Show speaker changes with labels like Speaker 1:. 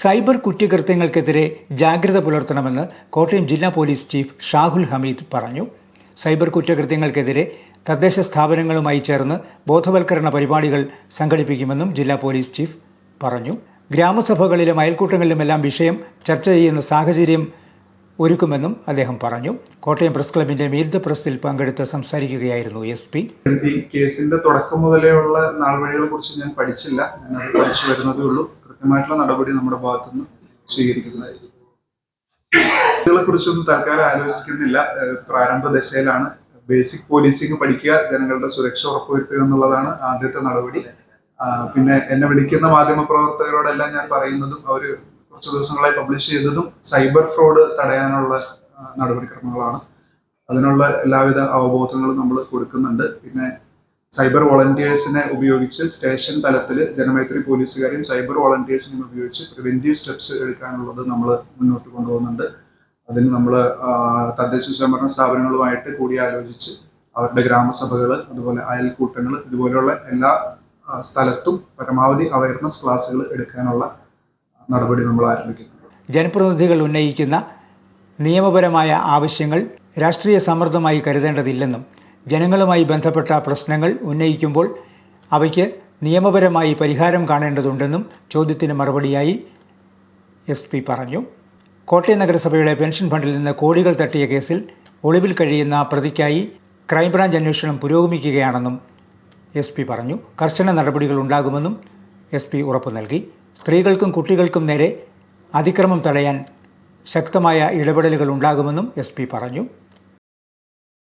Speaker 1: Cyber കുറ്റകൃത്യങ്ങൾക്കെതിരെ ജാഗ്രത പുലർത്തണമെന്ന് കോട്ടയം ജില്ലാ പോലീസ് ചീഫ് ഷാഹുൽ ഹമീദ് പറഞ്ഞു. സൈബർ കുറ്റകൃത്യങ്ങൾക്കെതിരെ തദ്ദേശ സ്ഥാപനങ്ങളുമായി ചേർന്ന് ബോധവൽക്കരണ പരിപാടികൾ സംഘടിപ്പിക്കുമെന്നും ജില്ലാ പോലീസ് ചീഫ് പറഞ്ഞു. ഗ്രാമസഭകളിലും അയൽക്കൂട്ടങ്ങളിലുമെല്ലാം വിഷയം ചർച്ച ചെയ്യുന്ന സാഹചര്യം ഒരുക്കുമെന്നും അദ്ദേഹം പറഞ്ഞു. കോട്ടയം പ്രസ് ക്ലബിന്റെ മീറ്റ് പ്രസിൽ പങ്കെടുത്ത് സംസാരിക്കുകയായിരുന്നു എസ് പി.
Speaker 2: കേസിന്റെ തുടക്കം മുതലേ ഉള്ള നാൾവഴികളെ കുറിച്ച് ഞാൻ പഠിച്ചില്ല. ഞാൻ പഠിച്ചു വരുന്നതേ ഉള്ളൂ. കൃത്യമായിട്ടുള്ള നടപടി നമ്മുടെ ഭാഗത്തുനിന്ന് സ്വീകരിക്കുന്നതായിരിക്കും. കുട്ടികളെ കുറിച്ചൊന്നും തൽക്കാലം ആലോചിക്കുന്നില്ല. പ്രാരംഭ ദശയിലാണ് ബേസിക് പോലീസിംഗ് പഠിക്കുക ജനങ്ങളുടെ സുരക്ഷ ഉറപ്പുവരുത്തുക എന്നുള്ളതാണ് ആദ്യത്തെ നടപടി. പിന്നെ എന്നെ വിളിക്കുന്ന മാധ്യമ പ്രവർത്തകരോടെല്ലാം ഞാൻ പറയുന്നതും അവർ കുറച്ച് ദിവസങ്ങളായി പബ്ലിഷ് ചെയ്തതും സൈബർ ഫ്രോഡ് തടയാനുള്ള നടപടിക്രമങ്ങളാണ്. അതിനുള്ള എല്ലാവിധ അവബോധങ്ങളും നമ്മൾ കൊടുക്കുന്നുണ്ട്. പിന്നെ സൈബർ വോളണ്ടിയേഴ്സിനെ ഉപയോഗിച്ച് സ്റ്റേഷൻ തലത്തിൽ ജനമൈത്രി പോലീസുകാരെയും സൈബർ വോളണ്ടിയേഴ്സിനെയും ഉപയോഗിച്ച് പ്രിവെന്റീവ് സ്റ്റെപ്സ് എടുക്കാനുള്ളത് നമ്മൾ മുന്നോട്ട് കൊണ്ടുപോകുന്നുണ്ട്. അതിന് നമ്മൾ തദ്ദേശ സ്വയംഭരണ സ്ഥാപനങ്ങളുമായിട്ട് കൂടിയാലോചിച്ച് അവരുടെ ഗ്രാമസഭകൾ അതുപോലെ അയൽക്കൂട്ടങ്ങൾ ഇതുപോലെയുള്ള എല്ലാ സ്ഥലത്തും പരമാവധി അവയർനെസ് ക്ലാസ്സുകൾ എടുക്കാനുള്ള നടപടി നമ്മൾ ആരംഭിക്കുന്നുണ്ട്
Speaker 1: ജനപ്രതിനിധികൾ ഉന്നയിക്കുന്ന നിയമപരമായ ആവശ്യങ്ങൾ രാഷ്ട്രീയ സമ്മർദ്ദമായി കരുതേണ്ടതില്ലെന്നും ജനങ്ങളുമായി ബന്ധപ്പെട്ട പ്രശ്നങ്ങൾ ഉന്നയിക്കുമ്പോൾ അവയ്ക്ക് നിയമപരമായി പരിഹാരം കാണേണ്ടതുണ്ടെന്നും ചോദ്യത്തിന് മറുപടിയായി എസ് പി പറഞ്ഞു. കോട്ടയം നഗരസഭയുടെ പെൻഷൻ ഫണ്ടിൽ നിന്ന് കോടികൾ തട്ടിയ കേസിൽ ഒളിവിൽ കഴിയുന്ന പ്രതിക്കായി ക്രൈംബ്രാഞ്ച് അന്വേഷണം പുരോഗമിക്കുകയാണെന്നും എസ് പി പറഞ്ഞു. കർശന നടപടികൾ ഉണ്ടാകുമെന്നും എസ് പി ഉറപ്പു നൽകി. സ്ത്രീകൾക്കും കുട്ടികൾക്കും നേരെ അതിക്രമം തടയാൻ ശക്തമായ ഇടപെടലുകൾ ഉണ്ടാകുമെന്നും എസ് പി പറഞ്ഞു.